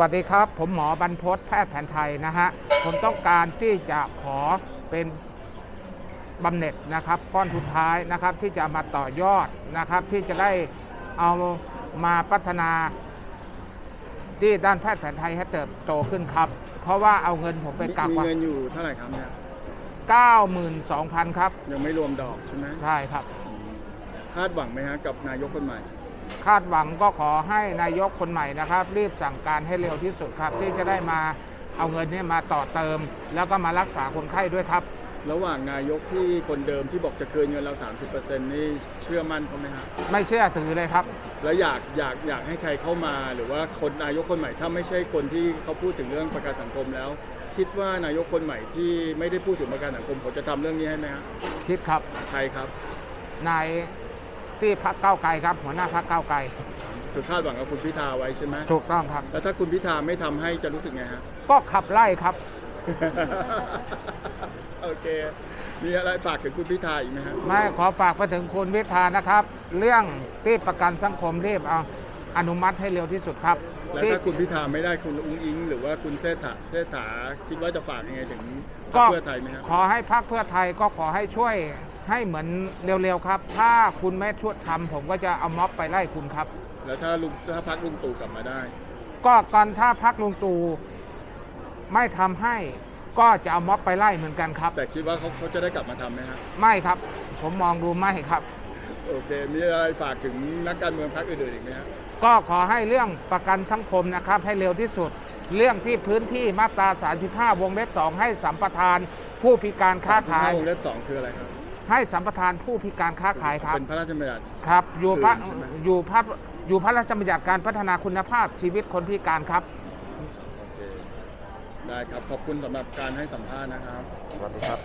สวัสดีครับ ผมหมอบรรพตแพทย์แผนไทยนะฮะ ผมต้องการที่จะขอเป็นบำเหน็จนะครับก้อนสุดท้ายนะครับที่จะมาต่อยอดนะครับ ที่จะได้เอามาพัฒนา ที่ด้านแพทย์แผนไทยให้เติบโตขึ้นครับ เพราะว่าเอาเงินผมไปกักมีไว้เงินอยู่เท่าไหร่ครับเนี่ย92,000 ครับ ยังไม่รวมดอกใช่ไหมใช่ครับ คาดหวังไหมฮะกับนายกคนใหม่ คาดหวังก็ขอให้นายกคนใหม่นะครับ รีบสั่งการให้เร็วที่สุดครับ ที่จะได้มาเอาเงินเนี้มาต่อเติม แล้วก็มารักษาคนไข้ด้วยครับ ระหว่างนายกที่คนเดิมที่บอกจะเกินเงินเรา 30%นี่เชื่อมั่นเขาไหมฮะไม่เชื่อถือเลยครับ แล้วอยากอยากอยากให้ใครเข้ามา หรือว่าคนนายกคนใหม่ถ้าไม่ใช่คนที่เขาพูดถึงเรื่องประกันสังคมแล้ว คิดว่านายกคนใหม่ที่ไม่ได้พูดถึงประกันสังคมเขาจะทำเรื่องนี้ให้ไหมฮะคิดครับ ใครครับ นาย ที่พักเก้าวไกลครับ หัวหน้าพักเก้าวไกลคือคาดหวังกับคุณพิธาไว้ใช่ไหมถูกต้องครับ แล้วถ้าคุณพิธาไม่ทำให้จะรู้สึกไงฮะ ก็ขับไล่ครับ โอเค มีอะไรฝากถึงคุณพิธาอีกไหมฮะ ไม่ขอฝากไปถึงคุณวิธานะครับ เรื่องที่ประกันสังคมรีบเอาอนุมัติให้เร็วที่สุดครับแล้วที่ ถ้าคุณพิธาไม่ได้คุณอุ้งอิง หรือว่าคุณเศรษฐาเศรษฐาคิดว่าจะฝากยังไงถึงพรรก็คเพื่อไทยไหมครับขอให้พักเพื่อไทยก็ขอให้ช่วย ให้เหมือนเร็วๆครับ ถ้าคุณไม่ช่วยทำผมก็จะเอาม็อบไปไล่คุณครับ แล้วถ้าลุงถ้าพักลุงตู่กลับมาได้ ก็ก่อนถ้าพักลุงตู่ไม่ทำให้ก็จะเอาม็อบไปไล่เหมือนกันครับ แต่คิดว่าเขาเขาจะได้กลับมาทำไหมฮะไม่ครับ ผมมองดูไม่ครับ โอเค มีอะไรฝากถึงนักการเมืองพรรคอื่นๆอีกไหมฮะก็ขอให้เรื่องประกันสังคมนะครับ ให้เร็วที่สุด เรื่องที่พื้นที่มาตรา 35 วงเล็บ 2 ให้สัมปทาน ผู้พิการค้าขาย วงเล็บสองคืออะไรครับ ให้สัมปทานผู้พิการค้าขายครับเป็นพระราชบัญญัติครับ อยู่พระอื่นใช่ไหมอยู่พระอยู่พระราชบัญญัติการพัฒนาคุณภาพชีวิตคนพิการครับโอเคได้ครับ ขอบคุณสำหรับการให้สัมภาษณ์นะครับ สวัสดีครับ